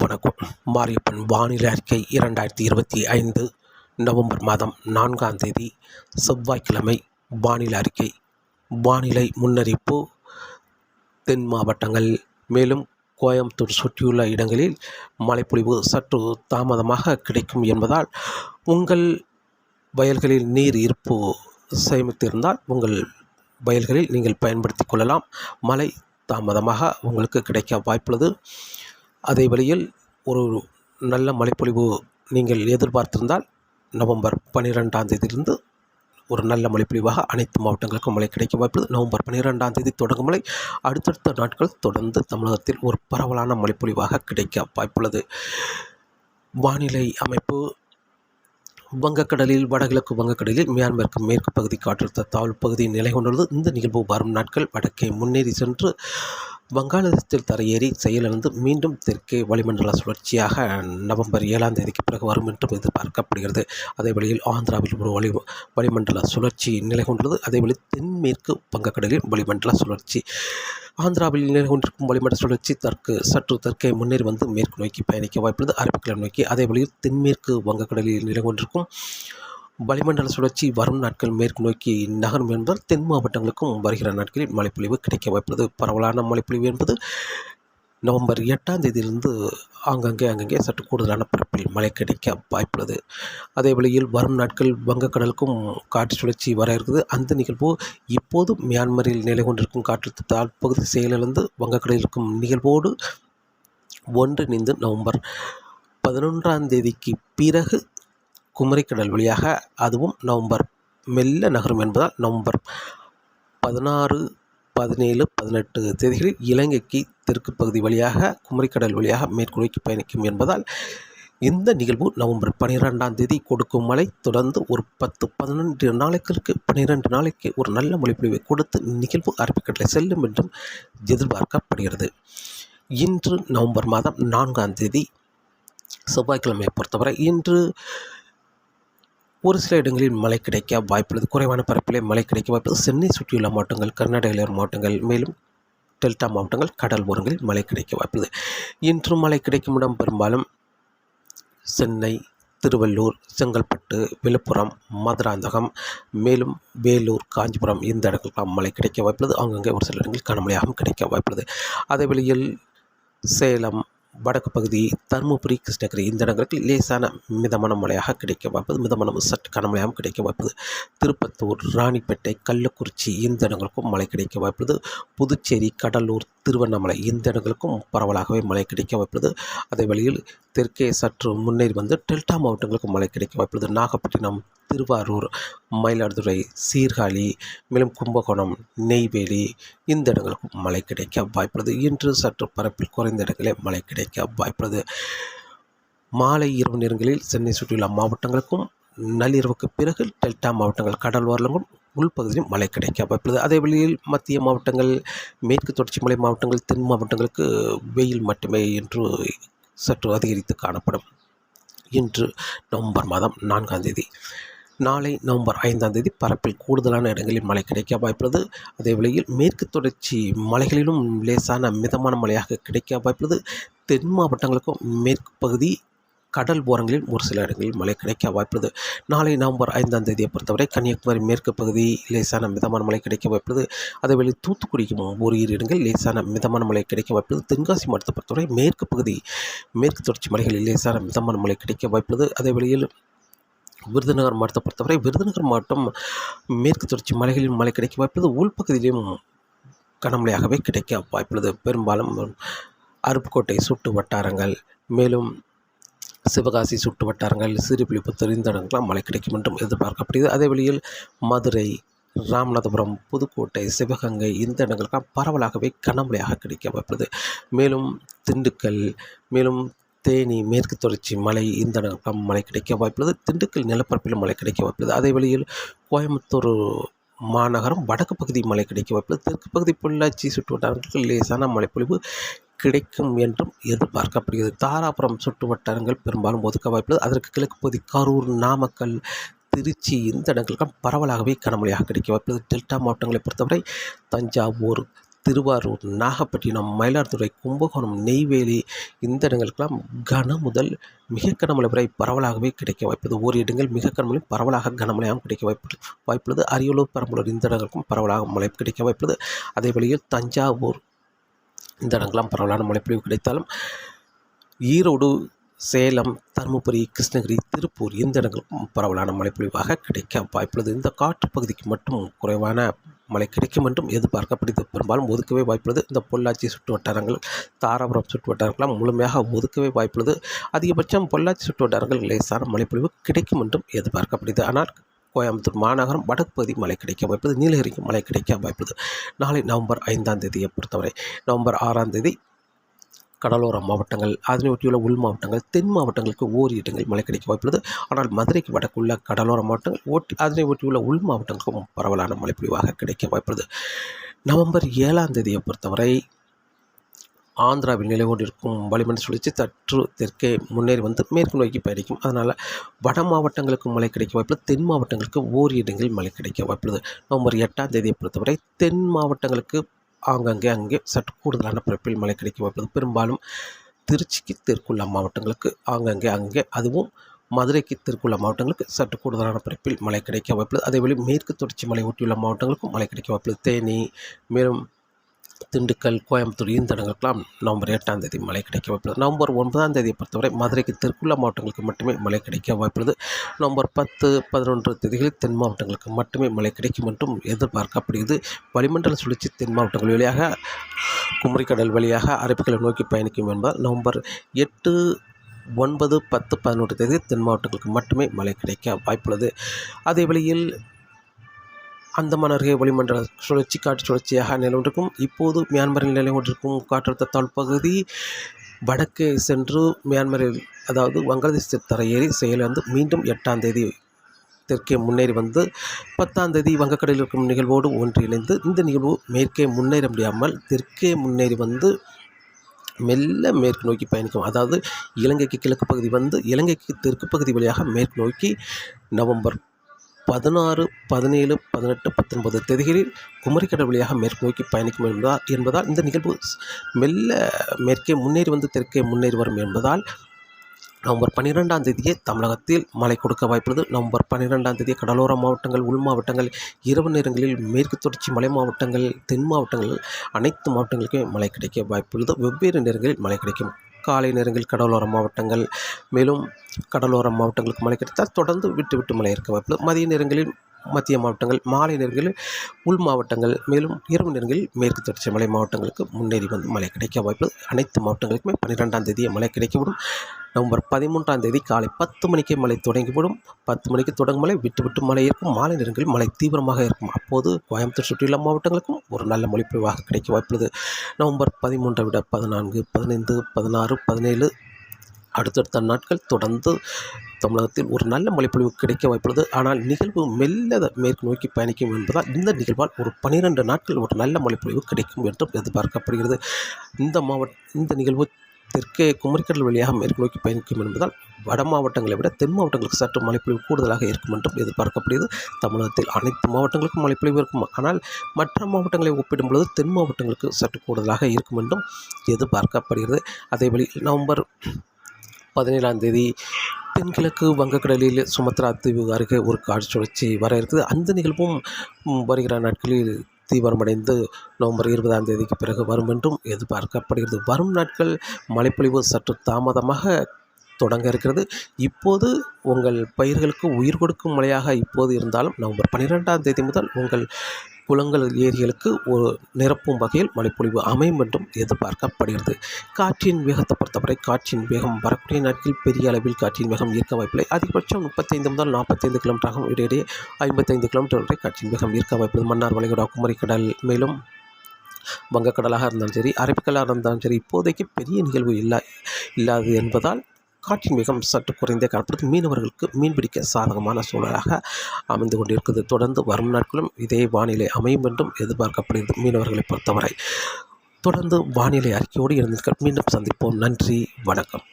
வணக்கம். மாரியப்பன் வானிலை அறிக்கை இரண்டாயிரத்தி இருபத்தி ஐந்து நவம்பர் மாதம் நான்காம் தேதி செவ்வாய்க்கிழமை வானிலை அறிக்கை. வானிலை முன்னறிப்பு தென் மாவட்டங்கள் மேலும் கோயம்புத்தூர் சுற்றியுள்ள இடங்களில் மழைப்பொழிவு சற்று தாமதமாக கிடைக்கும் என்பதால் உங்கள் வயல்களில் நீர் இருப்பு சேமித்திருந்தால் உங்கள் வயல்களில் நீங்கள் பயன்படுத்தி கொள்ளலாம். மழை தாமதமாக உங்களுக்கு கிடைக்க வாய்ப்புள்ளது. அதே வழியில் ஒரு நல்ல மழைப்பொழிவு நீங்கள் எதிர்பார்த்திருந்தால் நவம்பர் பன்னிரெண்டாம் தேதியிலிருந்து ஒரு நல்ல மழைப்பொழிவாக அனைத்து மாவட்டங்களுக்கும் மழை கிடைக்க வாய்ப்புள்ளது. நவம்பர் பன்னிரெண்டாம் தேதி தொடங்கும் மழை அடுத்தடுத்த நாட்கள் தொடர்ந்து தமிழகத்தில் ஒரு பரவலான மழைப்பொழிவாக கிடைக்க வாய்ப்புள்ளது. வானிலை அமைப்பு வங்கக்கடலில் வடகிழக்கு வங்கக்கடலில் மியான்மருக்கு மேற்கு பகுதி காற்றழுத்த தாழ்வு பகுதி நிலை கொண்டுள்ளது. இந்த நிகழ்வு வரும் நாட்கள் வடக்கே முன்னேறி சென்று வங்காளதேசத்தில் தரையேறி செயலிழந்து மீண்டும் தெற்கே வளிமண்டல சுழற்சியாக நவம்பர் ஏழாம் தேதிக்கு பிறகு வரும் என்றும் எதிர்பார்க்கப்படுகிறது. அதே வழியில் ஆந்திராவில் ஒரு வளி வளிமண்டல சுழற்சி நிலை கொண்டுள்ளது. அதேவழி தென்மேற்கு வங்கக்கடலில் வளிமண்டல சுழற்சி. ஆந்திராவில் நிலை கொண்டிருக்கும் வளிமண்டல சுழற்சி தற்கு சற்று தெற்கே முன்னேறி வந்து மேற்கு நோக்கி பயணிக்க வாய்ப்புள்ளது. அரபிக்கடல் நோக்கி அதே வழியில் தென்மேற்கு வங்கக்கடலில் நிலை கொண்டிருக்கும் வளிமண்டல சுழற்சி வரும் நாட்கள் மேற்கு நோக்கி நகரும் என்பதால் தென் மாவட்டங்களுக்கும் வருகிற நாட்களில் மழைப்பொழிவு கிடைக்க வாய்ப்புள்ளது. பரவலான மழைப்பொழிவு என்பது நவம்பர் எட்டாம் தேதியிலிருந்து ஆங்கங்கே அங்கங்கே சற்று கூடுதலான பரப்பில் மழை கிடைக்க வாய்ப்புள்ளது. அதே வழியில் வரும் நாட்கள் வங்கக்கடலுக்கும் காற்று சுழற்சி வர இருக்குது. அந்த நிகழ்வு இப்போது மியான்மரில் நிலை கொண்டிருக்கும் காற்று தாழ்ப்பகுதி செயலிழந்து வங்கக்கடலில் இருக்கும் நிகழ்வோடு ஒன்றிணைந்து நவம்பர் பதினொன்றாம் தேதிக்கு பிறகு குமரிக்கடல் வழியாக அதுவும் நவம்பர். மெல்ல நகரும் என்பதால் நவம்பர். பதினாறு பதினேழு பதினெட்டு தேதிகளில் இலங்கைக்கு தெற்கு பகுதி வழியாக குமரிக்கடல் வழியாக மேற்கு பயணிக்கும் என்பதால் இந்த நிகழ்வு நவம்பர் பன்னிரெண்டாம் தேதி கொடுக்கும் மழை. தொடர்ந்து ஒரு பத்து பதினொன்று நாளைக்கு பன்னிரெண்டு நாளைக்கு ஒரு நல்ல மொழிப்பொழிவை கொடுத்து நிகழ்வு அரபிக்கடலை செல்லும் என்றும் எதிர்பார்க்கப்படுகிறது. இன்று நவம்பர் மாதம் நான்காம் தேதி செவ்வாய்க்கிழமையை பொறுத்தவரை இன்று ஒரு சில இடங்களில் மழை கிடைக்க வாய்ப்புள்ளது குறைவான பரப்பிலே மழை கிடைக்க வாய்ப்புள்ளது சென்னை சுற்றியுள்ள மாவட்டங்கள் கர்நாடக மாவட்டங்கள் மேலும் டெல்டா மாவட்டங்கள் கடல் ஓரங்களில் மழை கிடைக்க வாய்ப்புள்ளது இன்றும் மழை கிடைக்கும் இடம் பெரும்பாலும் சென்னை திருவள்ளூர் செங்கல்பட்டு விழுப்புரம் மதுராந்தகம் மேலும் வேலூர் காஞ்சிபுரம் இந்த இடங்களுக்கெல்லாம் மழை கிடைக்க வாய்ப்புள்ளது அங்கங்கே ஒரு சில இடங்களில் கனமழையாகவும் கிடைக்க வாய்ப்புள்ளது அதே வழியில் சேலம் வடக்கு பகுதி தருமபுரி கிருஷ்ணகிரி இந்த இடங்களுக்கு லேசான மிதமான மழையாக கிடைக்க வாய்ப்பது. மிதமான சற்று கனமழையாகவும் கிடைக்க வாய்ப்பது. திருப்பத்தூர் ராணிப்பேட்டை கள்ளக்குறிச்சி இந்த இடங்களுக்கும் மழை கிடைக்க வாய்ப்புள்ளது புதுச்சேரி கடலூர் திருவண்ணாமலை இந்த இடங்களுக்கும் பரவலாகவே மழை கிடைக்க வாய்ப்புள்ளது அதே வழியில் தெற்கே சற்று முன்னேறி வந்து டெல்டா மாவட்டங்களுக்கும் மழை கிடைக்க வாய்ப்புள்ளது நாகப்பட்டினம் திருவாரூர் மயிலாடுதுறை சீர்காழி மேலும் கும்பகோணம் நெய்வேலி இந்த இடங்களுக்கும் மழை கிடைக்க வாய்ப்புள்ளது இன்று சற்று பரப்பில் குறைந்த இடங்களே மழை கிடைக்க வாய்ப்புள்ளது. மாலை இரவு நேரங்களில் சென்னை சுற்றியுள்ள மாவட்டங்களுக்கும் நள்ளிரவுக்கு பிறகு டெல்டா மாவட்டங்கள் கடல் ஓரங்களும் உள்பகுதியிலும் மழை கிடைக்க வாய்ப்புள்ளது. அதே வழியில் மத்திய மாவட்டங்கள் மேற்கு தொடர்ச்சி மலை மாவட்டங்கள் தென் மாவட்டங்களுக்கு வெயில் மட்டுமே என்று சற்று அதிகரித்து காணப்படும். இன்று நவம்பர் மாதம் நான்காம் தேதி நாளை நவம்பர் ஐந்தாம் தேதி பரப்பில் கூடுதலான இடங்களில் மழை கிடைக்க வாய்ப்புள்ளது. அதே வேளையில் மேற்கு தொடர்ச்சி மலைகளிலும் லேசான மிதமான மழையாக கிடைக்க வாய்ப்புள்ளது. தென் மாவட்டங்களுக்கும் மேற்கு பகுதி கடல் ஓரங்களில் ஒரு சில இடங்களில் மழை கிடைக்க வாய்ப்புள்ளது. நாளை நவம்பர் ஐந்தாம் தேதியை பொறுத்தவரை கன்னியாகுமரி மேற்கு பகுதி லேசான மிதமான மழை கிடைக்க வாய்ப்புள்ளது. அதேவேளை தூத்துக்குடிக்கும் ஒரு இரு இடங்கள் லேசான மிதமான மழை கிடைக்க வாய்ப்புள்ளது. தென்காசி மாவட்டத்தை பொறுத்தவரை மேற்கு பகுதி மேற்கு தொடர்ச்சி மலைகளில் லேசான மிதமான மழை கிடைக்க வாய்ப்புள்ளது. அதே வேளையில் விருதுநகர் மாவட்டத்தை பொறுத்தவரை விருதுநகர் மாவட்டம் மேற்கு தொடர்ச்சி மலைகளில் மழை கிடைக்க வாய்ப்புள்ளது. உள்பகுதியிலும் கனமழையாகவே கிடைக்க வாய்ப்புள்ளது. பெரும்பாலும் அருப்புக்கோட்டை சுட்டு வட்டாரங்கள் மேலும் சிவகாசி சுட்டு வட்டாரங்கள் சிறுபிலிபுத்தூர் இந்த இடங்கள்லாம் மழை கிடைக்கும் என்றும் எதிர்பார்க்கப்படுகிறது. அதே வழியில் மதுரை ராமநாதபுரம் புதுக்கோட்டை சிவகங்கை இந்த இடங்களுக்கெல்லாம் பரவலாகவே கனமழையாக கிடைக்க வாய்ப்புள்ளது. மேலும் திண்டுக்கல் மேலும் தேனி மேற்கு தொடர்ச்சி மலை இந்த மழை கிடைக்க வாய்ப்புள்ளது. திண்டுக்கல் நிலப்பரப்பிலும் மழை கிடைக்க வாய்ப்புள்ளது. அதே வழியில் கோயம்புத்தூர் மாநகரம் வடக்கு பகுதி மழை கிடைக்க வாய்ப்புள்ளது. தெற்கு பகுதி பொள்ளாச்சி சுற்று லேசான மழைப்பொழிவு கிடைக்கும் என்றும் எதிர்பார்க்கப்படுகிறது. தாராபுரம் சுற்று வட்டாரங்கள் பெரும்பாலும் ஒதுக்க வாய்ப்புள்ளது. அதற்கு கிழக்கு பகுதி கரூர் நாமக்கல் திருச்சி இந்த இடங்களுக்கெல்லாம் பரவலாகவே கனமழையாக கிடைக்க வாய்ப்புள்ளது. டெல்டா மாவட்டங்களை பொறுத்தவரை தஞ்சாவூர் திருவாரூர் நாகப்பட்டினம் மயிலாடுதுறை கும்பகோணம் நெய்வேலி இந்த இடங்களுக்கெல்லாம் கன முதல் மிக கனமழை வரை பரவலாகவே கிடைக்க வாய்ப்புள்ளது. ஒரு இடங்கள் மிக கனமழை பரவலாக கனமழையாகவும் கிடைக்க வாய்ப்பு வாய்ப்புள்ளது. அரியலூர் பெரம்பலூர் இந்த இடங்களுக்கும் பரவலாக மழை கிடைக்க வாய்ப்புள்ளது. அதே வழியில் தஞ்சாவூர் இந்த இடங்கள்லாம் பரவலான மழைப்பொழிவு கிடைத்தாலும் ஈரோடு சேலம் தருமபுரி கிருஷ்ணகிரி திருப்பூர் இந்த இடங்களும் பரவலான மழைப்பொழிவாக கிடைக்க வாய்ப்புள்ளது. இந்த காற்று பகுதிக்கு மட்டும் குறைவான மழை கிடைக்கும் என்றும் எதிர்பார்க்கப்படுது பெரும்பாலும் ஒதுக்கவே வாய்ப்புள்ளது. இந்த பொள்ளாச்சி சுற்று வட்டாரங்கள் தாராபுரம் சுற்று வட்டாரங்கள்லாம் முழுமையாக ஒதுக்கவே வாய்ப்புள்ளது. அதிகபட்சம் பொள்ளாச்சி சுற்று வட்டாரங்கள் லேசான மழைப்பொழிவு கிடைக்கும் என்றும் எதிர்பார்க்கப்படுது ஆனால் கோயம்புத்தூர் மாநகரம் வடக்கு பகுதி மழை கிடைக்க வாய்ப்புள்ளது. நீலகிரிக்கு மழை கிடைக்க வாய்ப்புள்ளது. நாளை நவம்பர் ஐந்தாம் தேதியை பொறுத்தவரை நவம்பர் ஆறாம் தேதி கடலோர மாவட்டங்கள் அதனை ஒட்டியுள்ள உள் மாவட்டங்கள் தென் மாவட்டங்களுக்கு ஓரி இடங்களில் மழை கிடைக்க வாய்ப்புள்ளது ஆனால் மதுரைக்கு வடக்குள்ள கடலோர மாவட்டங்கள் ஓட்டி அதனை ஒட்டியுள்ள உள் மாவட்டங்களுக்கும் பரவலான மழைப்பொழிவாக கிடைக்க வாய்ப்புள்ளது நவம்பர் ஏழாம் தேதியை பொறுத்தவரை ஆந்திராவில் நிலை கொண்டிருக்கும் வளிமண்டல சுழற்சி சற்று தெற்கே முன்னேறி வந்து மேற்கு நோக்கி பயணிக்கும். அதனால் வட மாவட்டங்களுக்கு மழை கிடைக்க வாய்ப்புள்ளது தென் மாவட்டங்களுக்கு ஓரி இடங்களில் மழை கிடைக்க வாய்ப்புள்ளது நவம்பர் எட்டாம் தேதியை பொறுத்தவரை தென் மாவட்டங்களுக்கு ஆங்கங்கே அங்கே சற்று கூடுதலான பரப்பில் மழை கிடைக்க வாய்ப்பு பெரும்பாலும் திருச்சிக்கு தெற்குள்ள மாவட்டங்களுக்கு ஆங்கங்கே அங்கே அதுவும் மதுரைக்கு தெற்குள்ள மாவட்டங்களுக்கு சற்று கூடுதலான பரப்பில் மழை கிடைக்க வாய்ப்புள்ளது. அதேபோல் மேற்கு தொடர்ச்சி மலை ஒட்டியுள்ள மாவட்டங்களுக்கும் மழை கிடைக்க வாய்ப்புள்ளது. தேனி மேலும் திண்டுக்கல் கோயம்புத்தூர் இந்த இடங்களுக்கெல்லாம் நவம்பர் எட்டாம் தேதி மழை கிடைக்க வாய்ப்புள்ளது. நவம்பர் ஒன்பதாம் தேதியை பொறுத்தவரை மதுரைக்கு தெற்குள்ள மாவட்டங்களுக்கு மட்டுமே மழை கிடைக்க வாய்ப்புள்ளது. நவம்பர் பத்து பதினொன்று தேதிகளில் தென் மாவட்டங்களுக்கு மட்டுமே மழை கிடைக்கும் என்றும் எதிர்பார்க்கப்படுகிறது. வளிமண்டல சுழற்சி தென் மாவட்டங்கள் வழியாக குமரிக்கடல் வழியாக அரபிக்கடல் நோக்கி பயணிக்கும் என்பதால் நவம்பர் எட்டு ஒன்பது பத்து பதினொன்று தேதி தென் மாவட்டங்களுக்கு மட்டுமே மழை கிடைக்க வாய்ப்புள்ளது. அதே வழியில் அந்தமான் அருகே வளிமண்டல சுழற்சி காற்று சுழற்சியாக நிலவொன்றிருக்கும் இப்போது மியான்மரில் நிலை கொண்டிருக்கும் காற்றழுத்த தாழ்ப்பகுதி வடக்கே சென்று மியான்மரில் அதாவது வங்களாதேச தரையேறி செயலிழந்து மீண்டும் எட்டாம் தேதி தெற்கே முன்னேறி வந்து பத்தாம் தேதி வங்கக்கடலில் இருக்கும் நிகழ்வோடு ஒன்றிணைந்து இந்த நிகழ்வு மேற்கே முன்னேற முடியாமல் தெற்கே முன்னேறி வந்து மெல்ல மேற்கு நோக்கி பயணிக்கும். அதாவது இலங்கைக்கு கிழக்கு பகுதி வந்து இலங்கைக்கு தெற்கு பகுதி வழியாக மேற்கு நோக்கி நவம்பர் பதினாறு பதினேழு பதினெட்டு பத்தொன்பது தேதிகளில் குமரிக்கடல் வழியாக மேற்கு நோக்கி பயணிக்கும் என்பதால் என்பதால் இந்த நிகழ்வு மெல்ல மேற்கே முன்னேறி வந்து தெற்கே முன்னேறி வரும் என்பதால் நவம்பர் பன்னிரெண்டாம் தேதியே தமிழகத்தில் மழை கொடுக்க வாய்ப்புள்ளது. நவம்பர் பன்னிரெண்டாம் தேதி கடலோர மாவட்டங்கள் உள் மாவட்டங்கள் இரவு நேரங்களில் மேற்கு தொடர்ச்சி மலை மாவட்டங்கள் தென் மாவட்டங்கள் அனைத்து மாவட்டங்களுக்குமே மழை கிடைக்க வாய்ப்புள்ளது. வெவ்வேறு நேரங்களில் மழை கிடைக்கும். காலை நேரங்களில் கடலோர மாவட்டங்கள் மேலும் கடலோர மாவட்டங்களுக்கு மழை கிடைத்தால் தொடர்ந்து விட்டு விட்டு மழை இருக்க வாய்ப்பு மதிய நேரங்களில் மத்திய மாவட்டங்கள் மாலை நேரங்களில் உள் மாவட்டங்கள் மேலும் இரவு நேரங்களில் மேற்கு தொடர்ச்சி மலை மாவட்டங்களுக்கு முன்னேறி வந்து மழை கிடைக்க வாய்ப்பு அனைத்து மாவட்டங்களுக்குமே பன்னிரெண்டாம் தேதியை மழை கிடைக்கப்படும் நவம்பர் பதிமூன்றாம் தேதி காலை பத்து மணிக்கே மழை தொடங்கிவிடும். பத்து மணிக்கு தொடங்கும் மழை விட்டு விட்டு மழை இருக்கும். மாலை நேரங்களில் மழை தீவிரமாக இருக்கும். அப்போது கோயம்புத்தூர் சுற்றியுள்ள மாவட்டங்களுக்கும் ஒரு நல்ல மொழிப்பொழிவாக கிடைக்க வாய்ப்புள்ளது. நவம்பர் பதிமூன்றை விட பதினான்கு பதினைந்து பதினாறு பதினேழு அடுத்தடுத்த நாட்கள் தொடர்ந்து தமிழகத்தில் ஒரு நல்ல மழைப்பொழிவு கிடைக்க வாய்ப்புள்ளது. ஆனால் நிகழ்வு மெல்ல மேற்கு நோக்கி பயணிக்கும் என்பதால் இந்த நிகழ்வால் ஒரு பனிரெண்டு நாட்கள் ஒரு நல்ல மழைப்பொழிவு கிடைக்கும் என்றும் எதிர்பார்க்கப்படுகிறது. இந்த மாவட்ட இந்த நிகழ்வு தெற்கே குமரிக்கடல் வழியாக மேற்கு நோக்கி பயணிக்கும் என்பதால் வட மாவட்டங்களை விட தென் மாவட்டங்களுக்கு சற்று மழைப்பொழிவு கூடுதலாக இருக்கும் என்றும் எதிர்பார்க்கப்படுகிறது. தமிழகத்தில் அனைத்து மாவட்டங்களுக்கும் மழைப்பொழிவு இருக்கும். ஆனால் மற்ற மாவட்டங்களை ஒப்பிடும் பொழுது தென் மாவட்டங்களுக்கு சற்று கூடுதலாக இருக்கும் என்றும் எதிர்பார்க்கப்படுகிறது. வழி நவம்பர் பதினேழாம் தேதி தென்கிழக்கு வங்கக்கடலில் சுமத்ரா தீவு அருகே ஒரு காற்று சுழற்சி வர இருக்குது. அந்த நிகழ்வும் வருகிற நாட்களில் தீவிரமடைந்து நவம்பர் இருபதாம் தேதிக்கு பிறகு வரும் என்றும் எதிர்பார்க்கப்படுகிறது. வரும் நாட்கள் மழைப்பொழிவு சற்று தாமதமாக தொடங்க இருக்கிறது. இப்போது உங்கள் பயிர்களுக்கு உயிர் கொடுக்கும் மழையாக இப்போது இருந்தாலும் நவம்பர் பன்னிரெண்டாம் தேதி முதல் உங்கள் குளங்கள் ஏரிகளுக்கு ஒரு நிரப்பும் வகையில் மழைப்பொழிவு அமையும் என்றும் எதிர்பார்க்கப்படுகிறது. காற்றின் வேகத்தை பொறுத்தவரை காற்றின் வேகம் வரக்கூடிய நாட்களில் பெரிய அளவில் காற்றின் வேகம் ஈர்க்க வாய்ப்பில்லை. அதிகபட்சம் முப்பத்தைந்து முதல் நாற்பத்தைந்து கிலோமீட்டராகும் இடையிடையே ஐம்பத்தைந்து கிலோமீட்டர் வரை காற்றின் வேகம் ஈர்க்க வாய்ப்புள்ளது மன்னார் வளைகுடா குமரிக்கடல் மேலும் வங்கக்கடலாக இருந்தாலும் சரி அரபிக்கடலாக இருந்தாலும் சரி இப்போதைக்கு பெரிய நிகழ்வு இல்லா இல்லாது என்பதால் காற்றின் வேகம் சற்று குறைந்தே காணப்படுது மீனவர்களுக்கு மீன்பிடிக்க சாதகமான சூழலாக அமைந்து கொண்டிருக்கிறது. தொடர்ந்து வரும் நாட்களும் இதே வானிலை அமையும் என்றும் எதிர்பார்க்கப்படுகிறது மீனவர்களை பொறுத்தவரை. தொடர்ந்து வானிலை அறிக்கையோடு இருந்தீர்கள் மீண்டும் சந்திப்போம். நன்றி. வணக்கம்.